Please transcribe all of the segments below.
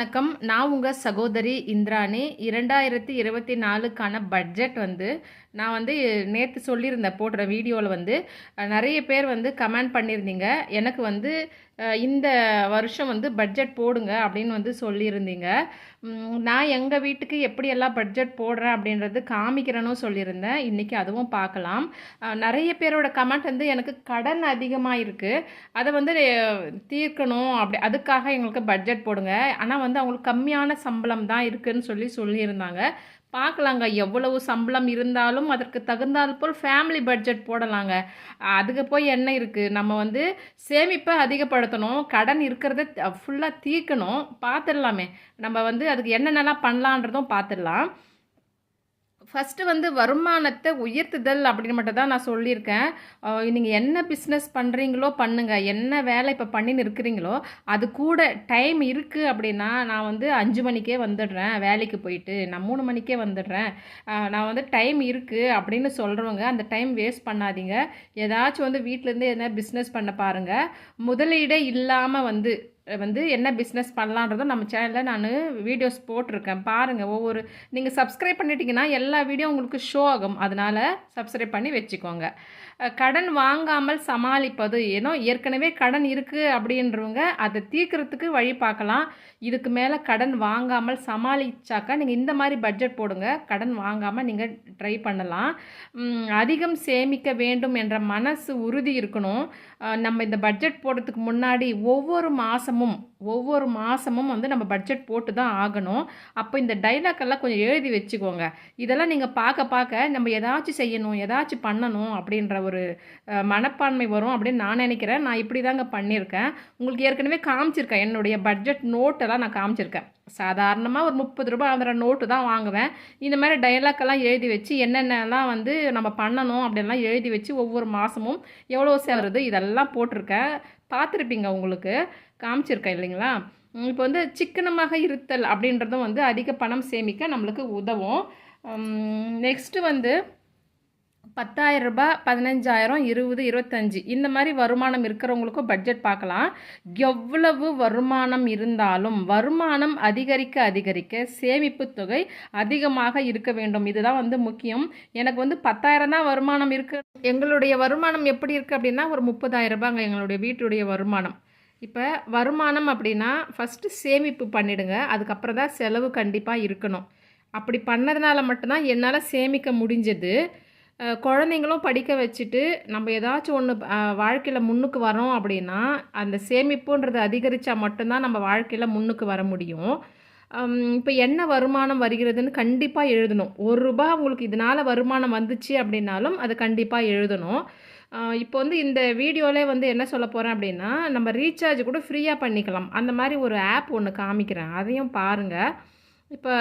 வணக்கம். நான் உங்கள் சகோதரி இந்திராணி. இரண்டாயிரத்தி இருபத்தி நாலுக்கான பட்ஜெட் வந்து நான் வந்து நேற்று சொல்லியிருந்தேன் போடுற வீடியோவில் வந்து. நிறைய பேர் வந்து கமெண்ட் பண்ணியிருந்தீங்க. எனக்கு வந்து இந்த வருஷம் வந்து பட்ஜெட் போடுங்க அப்படின்னு வந்து சொல்லியிருந்தீங்க. நான் எங்கள் வீட்டுக்கு எப்படியெல்லாம் பட்ஜெட் போடுறேன் அப்படின்றது காமிக்கிறேன்னு சொல்லியிருந்தேன். இன்றைக்கி அதுவும் பார்க்கலாம். நிறைய பேரோட கமெண்ட் வந்து எனக்கு கடன் அதிகமாக இருக்குது அதை வந்து தீர்க்கணும் அப்படி அதுக்காக எங்களுக்கு பட்ஜெட் போடுங்க. ஆனால் வந்து அவங்களுக்கு கம்மியான சம்பளம் தான் இருக்குதுன்னு சொல்லி சொல்லியிருந்தாங்க. பார்க்கலாங்க. எவ்வளவு சம்பளம் இருந்தாலும் அதற்கு தகுந்தால் போல் ஃபேமிலி பட்ஜெட் போடலாங்க. அதுக்கு போய் என்ன இருக்குது நம்ம வந்து சேமிப்பை அதிகப்படுத்தணும். கடன் இருக்கிறத ஃபுல்லாக தீர்க்கணும். பார்த்துடலாமே. நம்ம வந்து அதுக்கு என்னென்னலாம் பண்ணலான்றதும் பார்த்துடலாம். ஃபஸ்ட்டு வந்து வருமானத்தை உயர்த்துதல் அப்படின்னு மட்டும் தான் நான் சொல்லியிருக்கேன். நீங்கள் என்ன பிஸ்னஸ் பண்ணுறீங்களோ பண்ணுங்கள் என்ன வேலை இப்போ பண்ணின்னு இருக்கிறீங்களோ அது கூட டைம் இருக்குது அப்படின்னா நான் வந்து அஞ்சு மணிக்கே வந்துடுறேன் வேலைக்கு போயிட்டு. நான் மூணு மணிக்கே வந்துடுறேன். நான் வந்து டைம் இருக்குது அப்படின்னு சொல்கிறவங்க அந்த டைம் வேஸ்ட் பண்ணாதீங்க. ஏதாச்சும் வந்து வீட்டிலேருந்து எதனா பிஸ்னஸ் பண்ண பாருங்கள் முதலீடே இல்லாமல் வந்து வந்து என்ன பிஸ்னஸ் பண்ணலான்றதும் நம்ம சேனலில் நான் வீடியோஸ் போட்டிருக்கேன். பாருங்கள் ஒவ்வொரு நீங்கள் சப்ஸ்கிரைப் பண்ணிட்டீங்கன்னா எல்லா வீடியோ உங்களுக்கு ஷோ ஆகும். அதனால் சப்ஸ்கிரைப் பண்ணி வச்சுக்கோங்க. கடன் வாங்காமல் சமாளிப்பது. ஏன்னோ ஏற்கனவே கடன் இருக்குது அப்படின்றவங்க அதை தீர்க்கறதுக்கு வழி பார்க்கலாம். இதுக்கு மேலே கடன் வாங்காமல் சமாளிச்சாக்கா நீங்கள் இந்த மாதிரி பட்ஜெட் போடுங்க. கடன் வாங்காமல் நீங்கள் ட்ரை பண்ணலாம். அதிகம் சேமிக்க வேண்டும் என்ற மனசு உறுதி இருக்கணும். நம்ம இந்த பட்ஜெட் போடுறதுக்கு முன்னாடி ஒவ்வொரு மாதமும் ஒவ்வொரு மாதமும் வந்து நம்ம பட்ஜெட் போட்டு தான் ஆகணும். அப்போ இந்த டைலாக்கெல்லாம் கொஞ்சம் எழுதி வச்சுக்கோங்க. இதெல்லாம் நீங்கள் பார்க்க பார்க்க நம்ம ஏதாச்சும் செய்யணும் ஏதாச்சும் பண்ணணும் அப்படின்ற ஒரு ஒரு மனப்பான்மை வரும் அப்படின்னு நான் நினைக்கிறேன். நான் இப்படி தாங்க பண்ணியிருக்கேன். உங்களுக்கு ஏற்கனவே காமிச்சிருக்கேன். என்னுடைய பட்ஜெட் நோட்டெல்லாம் நான் காமிச்சிருக்கேன். சாதாரணமாக ஒரு முப்பது ரூபாய் அந்த நோட்டு தான் வாங்குவேன். இந்த மாதிரி dialogue எல்லாம் எழுதி வச்சு என்னென்னலாம் வந்து நம்ம பண்ணணும் அப்படின்லாம் எழுதி வச்சு ஒவ்வொரு மாதமும் எவ்வளோ சேருது இதெல்லாம் போட்டிருக்கேன். பார்த்துருப்பீங்க உங்களுக்கு. காமிச்சிருக்கேன் இல்லைங்களா? இப்போ வந்து சிக்கனமாக இருத்தல் அப்படின்றதும் வந்து அதிக பணம் சேமிக்க நம்மளுக்கு உதவும். நெக்ஸ்ட்டு வந்து பத்தாயிரம் ரூபாய் பதினஞ்சாயிரம் இருபது இருபத்தஞ்சி இந்த மாதிரி வருமானம் இருக்கிறவங்களுக்கும் பட்ஜெட் பார்க்கலாம். எவ்வளவு வருமானம் இருந்தாலும் வருமானம் அதிகரிக்க அதிகரிக்க சேமிப்பு தொகை அதிகமாக இருக்க வேண்டும். இதுதான் வந்து முக்கியம். எனக்கு வந்து பத்தாயிரம் தான் வருமானம் இருக்குது எங்களுடைய வருமானம் எப்படி இருக்குது அப்படின்னா ஒரு முப்பதாயிரம் ரூபாங்க எங்களுடைய வீட்டுடைய வருமானம். இப்போ வருமானம் அப்படின்னா ஃபஸ்ட்டு சேமிப்பு பண்ணிடுங்க. அதுக்கப்புறம் தான் செலவு கண்டிப்பாக இருக்கணும். அப்படி பண்ணதுனால மட்டும்தான் என்னால் சேமிக்க முடிஞ்சது. குழந்தைங்களும் படிக்க வச்சுட்டு நம்ம ஏதாச்சும் ஒன்று வாழ்க்கையில் முன்னுக்கு வரோம் அப்படின்னா அந்த சேமிப்புன்றது அதிகரித்தா மட்டும்தான் நம்ம வாழ்க்கையில் முன்னுக்கு வர முடியும். இப்போ என்ன வருமானம் வருகிறதுன்னு கண்டிப்பாக எழுதணும். ஒரு ரூபா உங்களுக்கு இதனால் வருமானம் வந்துச்சு அப்படின்னாலும் அது கண்டிப்பாக எழுதணும். இப்போ வந்து இந்த வீடியோவிலே வந்து என்ன சொல்ல போகிறேன் அப்படின்னா நம்ம ரீசார்ஜ் கூட ஃப்ரீயாக பண்ணிக்கலாம். அந்த மாதிரி ஒரு ஆப் ஒன்று காமிக்கிறேன். அதையும் பாருங்கள் இப்போ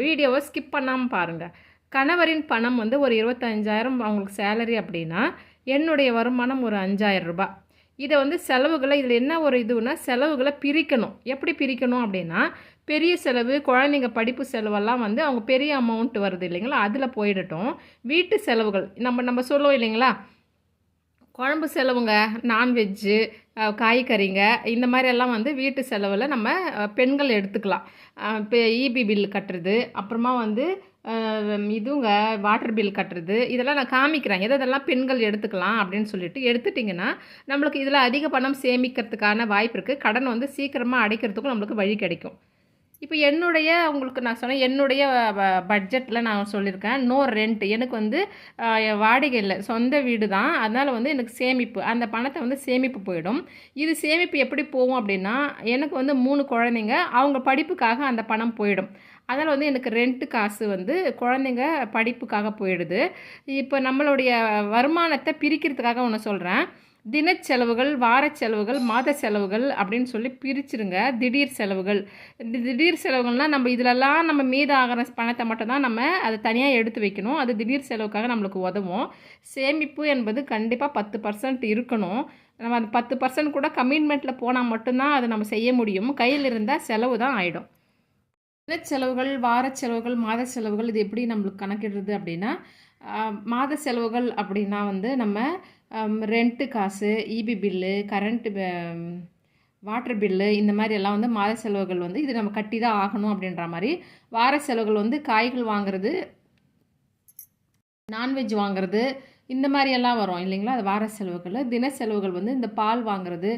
வீடியோவை ஸ்கிப் பண்ணாமல் பாருங்கள் கணவரின் பணம் வந்து ஒரு இருபத்தஞ்சாயிரம் அவங்களுக்கு சேலரி அப்படின்னா என்னுடைய வருமானம் ஒரு அஞ்சாயிரம் ரூபாய். இதை வந்து செலவுகளை இதில் என்ன ஒரு இதுனா செலவுகளை பிரிக்கணும். எப்படி பிரிக்கணும் அப்படின்னா பெரிய செலவு குழந்தைங்க படிப்பு செலவெல்லாம் வந்து அவங்க பெரிய அமௌண்ட் வருது இல்லைங்களா அதில் போயிடட்டும். வீட்டு செலவுகள் நம்ம நம்ம சொல்லுவோம் இல்லைங்களா குழம்பு செலவுங்க நான்வெஜ்ஜு காய்கறிங்க இந்த மாதிரி எல்லாம் வந்து வீட்டு செலவில் நம்ம பெண்கள் எடுத்துக்கலாம். இப்போ இபி பில் கட்டுறது அப்புறமா வந்து இதுங்க வாட்டர் பில் கட்டுறது இதெல்லாம் நான் காமிக்கிறேன். எது இதெல்லாம் பெண்கள் எடுத்துக்கலாம் அப்படின்னு சொல்லிட்டு எடுத்துட்டிங்கன்னா நம்மளுக்கு இதில் அதிக பணம் சேமிக்கிறதுக்கான வாய்ப்பு இருக்குது கடன் வந்து சீக்கிரமாக அடைக்கிறதுக்கும் நம்மளுக்கு வழி கிடைக்கும். இப்போ என்னுடைய உங்களுக்கு நான் சொன்னேன் என்னுடைய பட்ஜெட்டில் நான் சொல்லியிருக்கேன் நோ ரெண்ட் எனக்கு வந்து வாடகை இல்லை சொந்த வீடு தான். அதனால் வந்து எனக்கு சேமிப்பு அந்த பணத்தை வந்து சேமிப்பு போயிடும். இது சேமிப்பு எப்படி போகும் அப்படின்னா எனக்கு வந்து மூணு குழந்தைங்க அவங்க படிப்புக்காக அந்த பணம் போயிடும். அதனால் வந்து எனக்கு ரெண்ட்டு காசு வந்து குழந்தைங்க படிப்புக்காக போயிடுது. இப்போ நம்மளுடைய வருமானத்தை பிரிக்கிறதுக்காக ஒன்று சொல்கிறேன் தின செலவுகள் வார செலவுகள் மாத செலவுகள் அப்படின்னு சொல்லி பிரிச்சிருங்க. திடீர் செலவுகள். திடீர் செலவுகள்னால் நம்ம இதிலெல்லாம் நம்ம மீத ஆகிற பணத்தை மட்டும்தான் நம்ம அதை தனியாக எடுத்து வைக்கணும். அது திடீர் செலவுக்காக நம்மளுக்கு உதவும். சேமிப்பு என்பது கண்டிப்பாக பத்து பர்சன்ட் இருக்கணும். நம்ம அந்த பத்து பர்சன்ட் கூட கமிட்மெண்ட்டில் போனால் மட்டும்தான் அதை நம்ம செய்ய முடியும். கையில் இருந்தால் செலவு தான் ஆகிடும் செலவுகள் வார செலவுகள் மாத செலவுகள் இது எப்படி நம்மளுக்கு கணக்கிடுறது அப்படின்னா மாத செலவுகள் அப்படின்னா வந்து நம்ம Um, ரெண்ட்டு காசு EB bill current water bill இந்த மாதிரி எல்லாம் வந்து மாத செலவுகள் வந்து இது நம்ம கட்டி தான் ஆகணும் அப்படின்ற மாதிரி வார செலவுகள் வந்து காய்கள் வாங்குறது நான்வெஜ் வாங்குறது இந்த மாதிரியெல்லாம் வரும் இல்லைங்களா? அது வார செலவுகள். தின செலவுகள் வந்து இந்த பால் வாங்குறது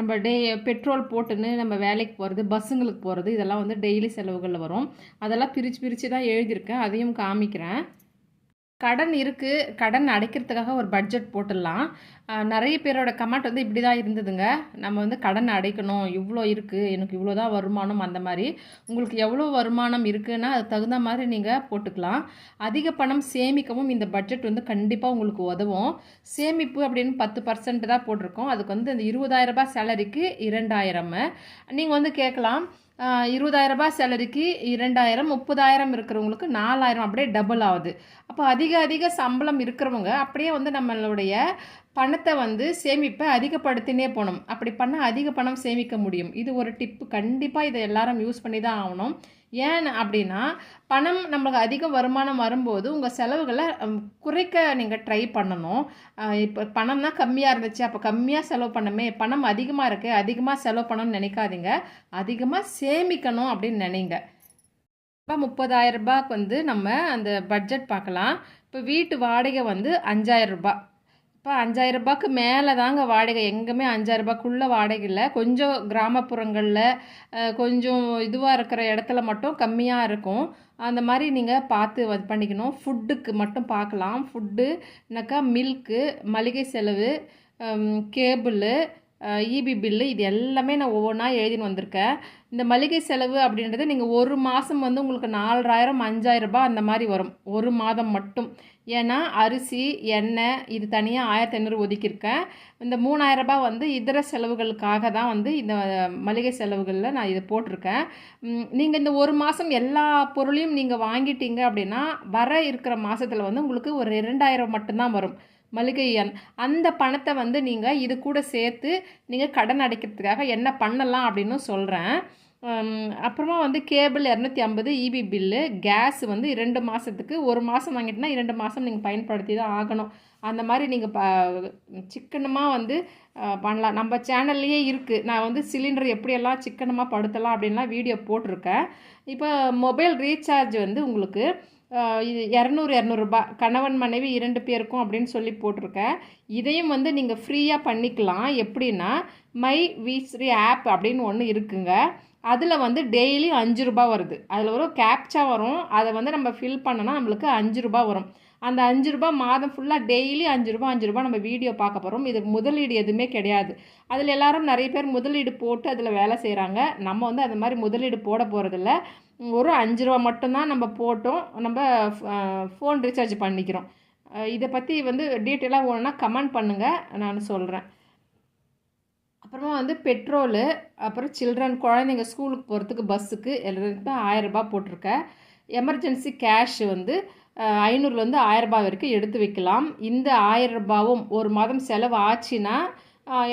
நம்ம டே பெட்ரோல் போட்டுன்னு நம்ம வேலைக்கு போகிறது பஸ்ஸுங்களுக்கு போகிறது இதெல்லாம் வந்து டெய்லி செலவுகளில் வரும். அதெல்லாம் பிரித்து பிரித்து தான் எழுதியிருக்கேன். அதையும் காமிக்கிறேன். கடன் இருக்குது கடன் அடைக்கிறதுக்காக ஒரு பட்ஜெட் போட்டுடலாம். நிறைய பேரோட கமெண்ட் வந்து இப்படி தான் இருந்ததுங்க. நம்ம வந்து கடன் அடைக்கணும். இவ்வளோ இருக்குது எனக்கு இவ்வளோ தான் வருமானம் அந்த மாதிரி. உங்களுக்கு எவ்வளோ வருமானம் இருக்குன்னா அது தகுந்த மாதிரி நீங்கள் போட்டுக்கலாம். அதிக பணம் சேமிக்கவும் இந்த பட்ஜெட் வந்து கண்டிப்பாக உங்களுக்கு உதவும். சேமிப்பு அப்படின்னு பத்து பர்சன்ட் தான் போட்டிருக்கோம். அதுக்கு வந்து அந்த இருபதாயிரம் ரூபாய் சேலரிக்கு இரண்டாயிரம். நீங்கள் வந்து கேட்கலாம். இருபதாயிரம் ரூபாய் சேலரிக்கு இரண்டாயிரம் முப்பதாயிரம் இருக்கிறவங்களுக்கு நாலாயிரம் அப்படியே டபுள் ஆகுது. அப்போ அதிக அதிக சம்பளம் இருக்கிறவங்க அப்படியே வந்து நம்மளுடைய பணத்தை வந்து சேமிப்பை அதிகப்படுத்தினே போகணும். அப்படி பண்ணால் அதிக பணம் சேமிக்க முடியும். இது ஒரு டிப்பு கண்டிப்பாக இதை எல்லாரும் யூஸ் பண்ணி தான் ஆகணும். ஏன் அப்படின்னா பணம் நம்மளுக்கு அதிக வருமானம் வரும்போது உங்கள் செலவுகளை குறைக்க நீங்கள் ட்ரை பண்ணணும். இப்போ பணம் தான் கம்மியாக இருந்துச்சு. அப்போ கம்மியாக செலவு பண்ணமே பணம் அதிகமாக இருக்குது அதிகமாக செலவு பண்ணணும்னு நினைக்காதீங்க. அதிகமாக சேமிக்கணும் அப்படின்னு நினைங்க. இப்போ முப்பதாயிரம் ரூபாய்க்கு வந்து நம்ம அந்த பட்ஜெட் பார்க்கலாம். இப்போ வீட்டு வாடகை வந்து அஞ்சாயிரம் ரூபாய். இப்போ அஞ்சாயிரம் ரூபாய்க்கு மேலே தாங்க வாடகை. எங்கேயுமே அஞ்சாயிரம் ரூபாய்க்குள்ள வாடகை இல்லை. கொஞ்சம் கிராமப்புறங்களில் கொஞ்சம் இதுவாக இருக்கிற இடத்துல மட்டும் கம்மியாக இருக்கும். அந்த மாதிரி நீங்கள் பார்த்து இது பண்ணிக்கணும். ஃபுட்டுக்கு மட்டும் பார்க்கலாம். ஃபுட்டுனாக்கா மில்க்கு மளிகை செலவு கேபிள் இபி பில்லு இது எல்லாமே நான் ஒவ்வொன்றா எழுதின்னு வந்திருக்கேன். இந்த மளிகை செலவு அப்படின்றது நீங்கள் ஒரு மாதம் வந்து உங்களுக்கு நாலாயிரம் அஞ்சாயிரம் ரூபாய் அந்த மாதிரி வரும். ஒரு மாதம் மட்டும். ஏன்னா அரிசி எண்ணெய் இது தனியாக ஆயிரத்தி ஐநூறு ஒதுக்கியிருக்கேன். இந்த மூணாயிரம் ரூபாய் வந்து இதர செலவுகளுக்காக தான் வந்து இந்த மளிகை செலவுகளில் நான் இதை போட்டிருக்கேன். நீங்கள் இந்த ஒரு மாதம் எல்லா பொருளையும் நீங்கள் வாங்கிட்டீங்க அப்படின்னா வர இருக்கிற மாதத்தில் வந்து உங்களுக்கு ஒரு இரண்டாயிரம் மட்டும்தான் வரும். மளிகை எண். அந்த பணத்தை வந்து நீங்கள் இது கூட சேர்த்து நீங்கள் கடன் அடைக்கிறதுக்காக என்ன பண்ணலாம் அப்படின்னு சொல்கிறேன் அப்புறமா வந்து கேபிள் இரநூத்தி ஐம்பது இபி பில்லு கேஸ் வந்து இரண்டு மாதத்துக்கு ஒரு மாதம் வாங்கிட்டுனா இரண்டு மாதம் நீங்கள் பயன்படுத்தி தான் ஆகணும். அந்த மாதிரி நீங்கள் ப சிக்கனமாக வந்து பண்ணலாம். நம்ம சேனல்லையே இருக்குது நான் வந்து சிலிண்டர் எப்படியெல்லாம் சிக்கனமாக படுத்தலாம் அப்படின்லாம் வீடியோ போட்டிருக்கேன். இப்போ மொபைல் ரீசார்ஜ் வந்து உங்களுக்கு இது இரநூறு இரநூறுபா கணவன் மனைவி இரண்டு பேருக்கும் அப்படின்னு சொல்லி போட்டிருக்கேன். இதையும் வந்து நீங்கள் ஃப்ரீயாக பண்ணிக்கலாம். எப்படின்னா மை வீஸ்ரீ ஆப் அப்படின்னு ஒன்று இருக்குங்க. அதில் வந்து டெய்லி அஞ்சு ரூபாய் வருது. அதில் ஒரு கேப்சா வரும். அதை வந்து நம்ம ஃபில் பண்ணோன்னா நம்மளுக்கு அஞ்சு ரூபாய் வரும். அந்த அஞ்சு ரூபா மாதம் ஃபுல்லாக டெய்லி அஞ்சு ரூபா அஞ்சு ரூபாய் நம்ம வீடியோ பார்க்க போகிறோம் இதுக்கு முதலீடு எதுவுமே கிடையாது. அதில் எல்லாரும் நிறைய பேர் முதலீடு போட்டு அதில் வேலை செய்கிறாங்க நம்ம வந்து அது மாதிரி முதலீடு போட போகிறதில்ல ஒரு அஞ்சு ரூபா மட்டும்தான் நம்ம போட்டோம். நம்ம ஃபோன் ரீசார்ஜ் பண்ணிக்கிறோம். இதை பற்றி வந்து டீட்டெயிலாக ஒன்றுனா கமெண்ட் பண்ணுங்கள் நான் சொல்கிறேன் அப்புறமா வந்து பெட்ரோலு அப்புறம் சில்ட்ரன் குழந்தைங்க ஸ்கூலுக்கு போகிறதுக்கு பஸ்ஸுக்கு எல்லாத்துக்கும் ஆயரரூபா போட்டிருக்கேன் எமர்ஜென்சி கேஷ் வந்து ஐநூறுலேருந்து ஆயரரூபா வரைக்கும் எடுத்து வைக்கலாம். இந்த ஆயிரம் ரூபாவும் ஒரு மாதம் செலவு ஆச்சுன்னா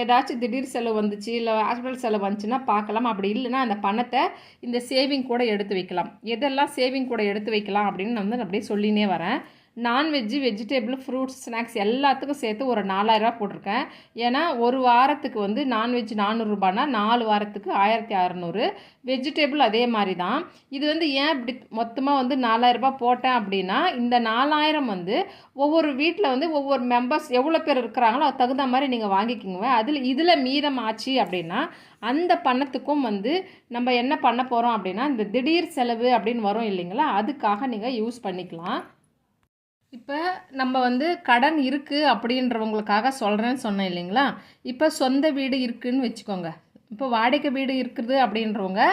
ஏதாச்சும் திடீர் செலவு வந்துச்சு இல்லை ஹாஸ்பிட்டல் செலவு வந்துச்சுன்னா பார்க்கலாம். அப்படி இல்லைன்னா அந்த பணத்தை இந்த சேவிங் கூட எடுத்து வைக்கலாம். எதெல்லாம் சேவிங் கூட எடுத்து வைக்கலாம் அப்படின்னு நான் வந்து அப்படியே சொல்லினே வரேன். நான்வெஜ்ஜு வெஜிடேபிள் ஃப்ரூட்ஸ் ஸ்நாக்ஸ் எல்லாத்துக்கும் சேர்த்து ஒரு நாலாயிரரூபா போட்டிருக்கேன். ஏன்னா ஒரு வாரத்துக்கு வந்து நான்வெஜ் நானூறுரூபானா நாலு வாரத்துக்கு ஆயிரத்தி அறநூறு. வெஜிடேபிள் அதே மாதிரி தான் இது வந்து ஏன் இப்படி மொத்தமாக வந்து நாலாயிரரூபா போட்டேன் அப்படின்னா இந்த நாலாயிரம் வந்து ஒவ்வொரு வீட்டில் வந்து ஒவ்வொரு மெம்பர்ஸ் எவ்வளோ பேர் இருக்கிறாங்களோ அது தகுந்த மாதிரி நீங்கள் வாங்கிக்கிங்க. அதில் இதில் மீதம் ஆச்சு அப்படின்னா அந்த பணத்துக்கும் வந்து நம்ம என்ன பண்ண போகிறோம் அப்படின்னா இந்த திடீர் செலவு அப்படின்னு வரும் இல்லைங்களா அதுக்காக நீங்கள் யூஸ் பண்ணிக்கலாம். இப்போ நம்ம வந்து கடன் இருக்குது அப்படின்றவங்களுக்காக சொல்கிறேன்னு சொன்னேன் இல்லைங்களா? இப்போ சொந்த வீடு இருக்குதுன்னு வச்சுக்கோங்க. இப்போ வாடகை வீடு இருக்குது அப்படின்றவங்க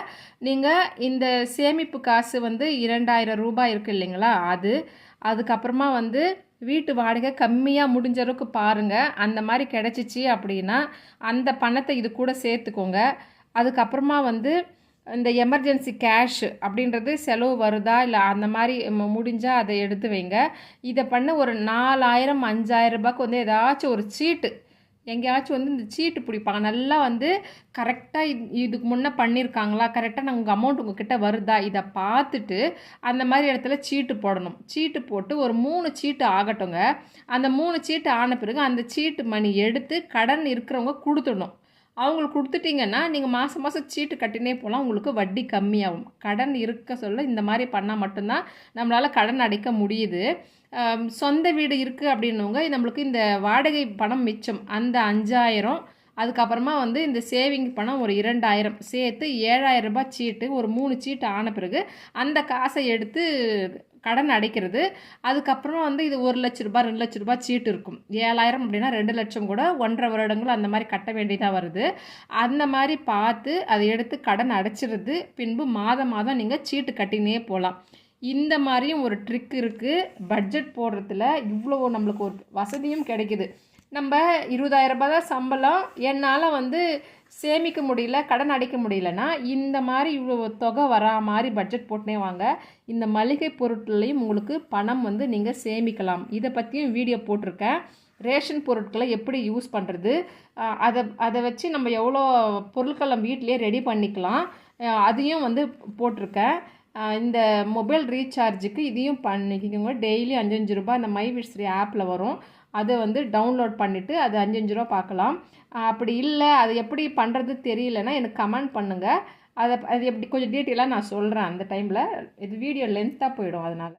நீங்கள் இந்த சேமிப்பு காசு வந்து இரண்டாயிரம் ரூபாய் இருக்குது இல்லைங்களா? அது அதுக்கப்புறமா வந்து வீட்டு வாடகை கம்மியாக முடிஞ்ச அளவுக்கு பாருங்கள் அந்த மாதிரி கிடச்சிச்சு அப்படின்னா அந்த பணத்தை இது கூட சேர்த்துக்கோங்க. அதுக்கப்புறமா வந்து இந்த எமர்ஜென்சி கேஷ் அப்படின்றது செலவு வருதா? இல்லை அந்த மாதிரி முடிஞ்சால் அதை எடுத்து வைங்க. இதை பண்ண ஒரு நாலாயிரம் அஞ்சாயிரம் ரூபாய்க்கு வந்து ஏதாச்சும் ஒரு சீட்டு. எங்கேயாச்சும் வந்து இந்த சீட்டு பிடிப்பாங்க. நல்லா வந்து கரெக்டாக இது இதுக்கு முன்னே பண்ணியிருக்காங்களா கரெக்டாக நாங்கள் உங்கள் அமௌண்ட் உங்ககிட்ட வருதா? இதை பார்த்துட்டு அந்த மாதிரி இடத்துல சீட்டு போடணும். சீட்டு போட்டு ஒரு மூணு சீட்டு ஆகட்டுங்க. அந்த மூணு சீட்டு ஆன பிறகு அந்த சீட்டு மணி எடுத்து கடன் இருக்கிறவங்க கொடுத்துடணும். அவங்களுக்கு கொடுத்துட்டிங்கன்னா நீங்கள் மாதம் மாதம் சீட்டு கட்டினே போகலாம் உங்களுக்கு வட்டி கம்மியாகும். கடன் இருக்க சொல்ல இந்த மாதிரி பண்ணால் மட்டும்தான் நம்மளால் கடன் அடைக்க முடியுது. சொந்த வீடு இருக்குது அப்படின்னவங்க நம்மளுக்கு இந்த வாடகை பணம் மிச்சம். அந்த அஞ்சாயிரம் அதுக்கப்புறமா வந்து இந்த சேவிங் பணம் ஒரு இரண்டாயிரம் சேர்த்து ஏழாயிரம் ரூபாய் சீட்டு ஒரு மூணு சீட்டு ஆன பிறகு அந்த காசை எடுத்து கடன் அடைக்கிறது. அதுக்கப்புறம் வந்து இது ஒரு லட்ச ரூபாய் ரெண்டு லட்ச ரூபாய் சீட்டு இருக்கும். ஏழாயிரம் அப்படின்னா ரெண்டு லட்சம் கூட ஒன்றரை வருடங்கள் அந்த மாதிரி கட்ட வேண்டியதாக வருது. அந்த மாதிரி பார்த்து அதை எடுத்து கடன் அடைச்சிருது பின்பு மாதம் மாதம் நீங்கள் சீட்டு கட்டினே போகலாம் இந்த மாதிரியும் ஒரு ட்ரிக் இருக்குது பட்ஜெட் போடுறதுல இவ்வளோ நம்மளுக்கு ஒரு வசதியும் கிடைக்குது. நம்ம இருபதாயிரம் ரூபாய் தான் சம்பளம். என்னால் வந்து சேமிக்க முடியல கடன் அடைக்க முடியலன்னா இந்த மாதிரி இவ்வளோ தொகை வரா மாதிரி பட்ஜெட் போட்டுனே வாங்க. இந்த மளிகை பொருட்களையும் உங்களுக்கு பணம் வந்து நீங்கள் சேமிக்கலாம். இதை பற்றியும் வீடியோ போட்டிருக்கேன். ரேஷன் பொருட்களை எப்படி யூஸ் பண்ணுறது அதை அதை வச்சு நம்ம எவ்வளோ பொருட்களை வீட்டிலேயே ரெடி பண்ணிக்கலாம். அதையும் வந்து போட்டிருக்கேன். இந்த மொபைல் ரீசார்ஜுக்கு இதையும் பண்ணிக்கோங்க டெய்லி அஞ்சஞ்சு ரூபாய் இந்த மை விஸ்ரீ ஆப்பில் வரும். அதை வந்து டவுன்லோட் பண்ணிவிட்டு அது அஞ்சஞ்சு ரூபா பார்க்கலாம் அப்படி இல்லை அது எப்படி பண்ணுறது தெரியலன்னா எனக்கு கமெண்ட் பண்ணுங்கள் அதை அது எப்படி கொஞ்சம் டீட்டெயிலாக நான் சொல்கிறேன் அந்த டைமில் இது வீடியோ லென்த்தாக போயிடும் அதனால்.